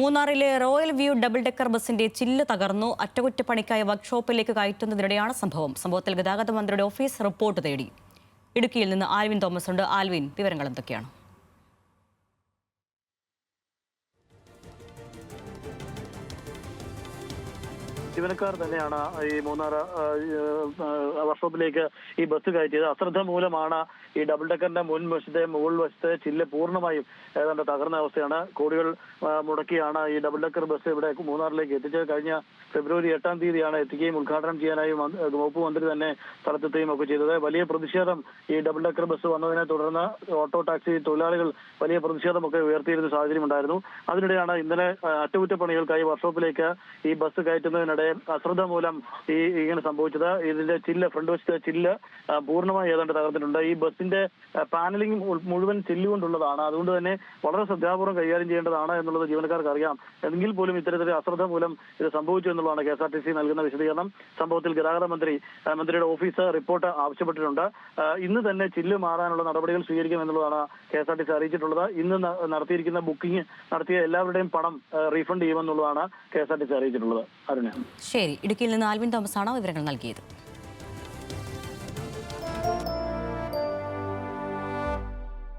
മൂന്നാറിലെ royal view double decker ബസിന്റെ ചില്ല് തകർന്നു. അറ്റകുറ്റപ്പണിക്കായി വർക്ക്ഷോപ്പിലേക്ക് കയറ്റുന്നതിനിടെയാണ് സംഭവം. സംഭവത്തിൽ ഗതാഗത മന്ത്രിയുടെ ഓഫീസ് റിപ്പോർട്ട് തേടി. ഇടുക്കിയിൽ നിന്ന് ആൽവിൻ തോമസ് ഉണ്ട് ആൽവിൻ വിവരങ്ങൾ എന്തൊക്കെയാണ്? ജീവനക്കാർ തന്നെയാണ് ഈ മൂന്നാർ വർക്ക്ഷോപ്പിലേക്ക് ഈ ബസ് കയറ്റിയത്. അശ്രദ്ധ മൂലമാണ് ഈ ഡബിൾ ഡെക്കറിന്റെ മുൻവശത്തെ മുകൾ വശത്തെ ചില്ല് പൂർണമായും ഏതാണ്ട് തകർന്ന അവസ്ഥയാണ്. കോടികൾ മുടക്കിയാണ് ഈ ഡബിൾ ഡെക്കർ ബസ് ഇവിടെ മൂന്നാറിലേക്ക് എത്തിച്ചത്. കഴിഞ്ഞ ഫെബ്രുവരി എട്ടാം തീയതിയാണ് എത്തിക്കുകയും ഉദ്ഘാടനം ചെയ്യാനായി വകുപ്പ് മന്ത്രി തന്നെ സ്ഥലത്തെത്തുകയും ഒക്കെ ചെയ്തത്. വലിയ പ്രതിഷേധം ഈ ഡബിൾ ഡെക്കർ ബസ് വന്നതിനെ തുടർന്ന് ഓട്ടോ ടാക്സി തൊഴിലാളികൾ വലിയ പ്രതിഷേധമൊക്കെ ഉയർത്തിയിരുന്ന സാഹചര്യം ഉണ്ടായിരുന്നു. അതിനിടെയാണ് ഇന്നലെ അറ്റകുറ്റപ്പണികൾക്കായി വർക്ക്ഷോപ്പിലേക്ക് ഈ ബസ് കയറ്റുന്നതിനിടെ അശ്രദ്ധ മൂലം ഈ ഇങ്ങനെ സംഭവിച്ചത്. ഇതിന്റെ ചില്ല് ഫ്രണ്ട് വശത്തെ ചില്ല് പൂർണമായി ഏതാണ്ട് തകർന്നിട്ടുണ്ട്. ഈ ബസിന്റെ പാനലിംഗ് മുഴുവൻ ചില്ല് കൊണ്ടുള്ളതാണ് അതുകൊണ്ട് തന്നെ വളരെ ശ്രദ്ധാപൂർവം കൈകാര്യം ചെയ്യേണ്ടതാണ് എന്നുള്ളത് ജീവനക്കാർക്ക് അറിയാം എങ്കിൽ പോലും ഇത്തരത്തിൽ അശ്രദ്ധ മൂലം ഇത് സംഭവിച്ചു എന്നുള്ളതാണ് K S R T C നൽകുന്ന വിശദീകരണം. സംഭവത്തിൽ ഗതാഗത മന്ത്രി മന്ത്രിയുടെ ഓഫീസ് റിപ്പോർട്ട് ആവശ്യപ്പെട്ടിട്ടുണ്ട്. ഇന്ന് തന്നെ ചില്ല് മാറാനുള്ള നടപടികൾ സ്വീകരിക്കും എന്നുള്ളതാണ് K S R T C അറിയിച്ചിട്ടുള്ളത്. ഇന്ന് നടത്തിയിരിക്കുന്ന ബുക്കിംഗ് നടത്തിയ എല്ലാവരുടെയും പണം refund ചെയ്യുമെന്നുള്ളതാണ് K S R T C അറിയിച്ചിട്ടുള്ളത്. അരുణ ശരി ഇടുക്കിയിൽ നിന്ന് ആൽവിൻ തോമസ് വിവരങ്ങൾ നൽകിയത്?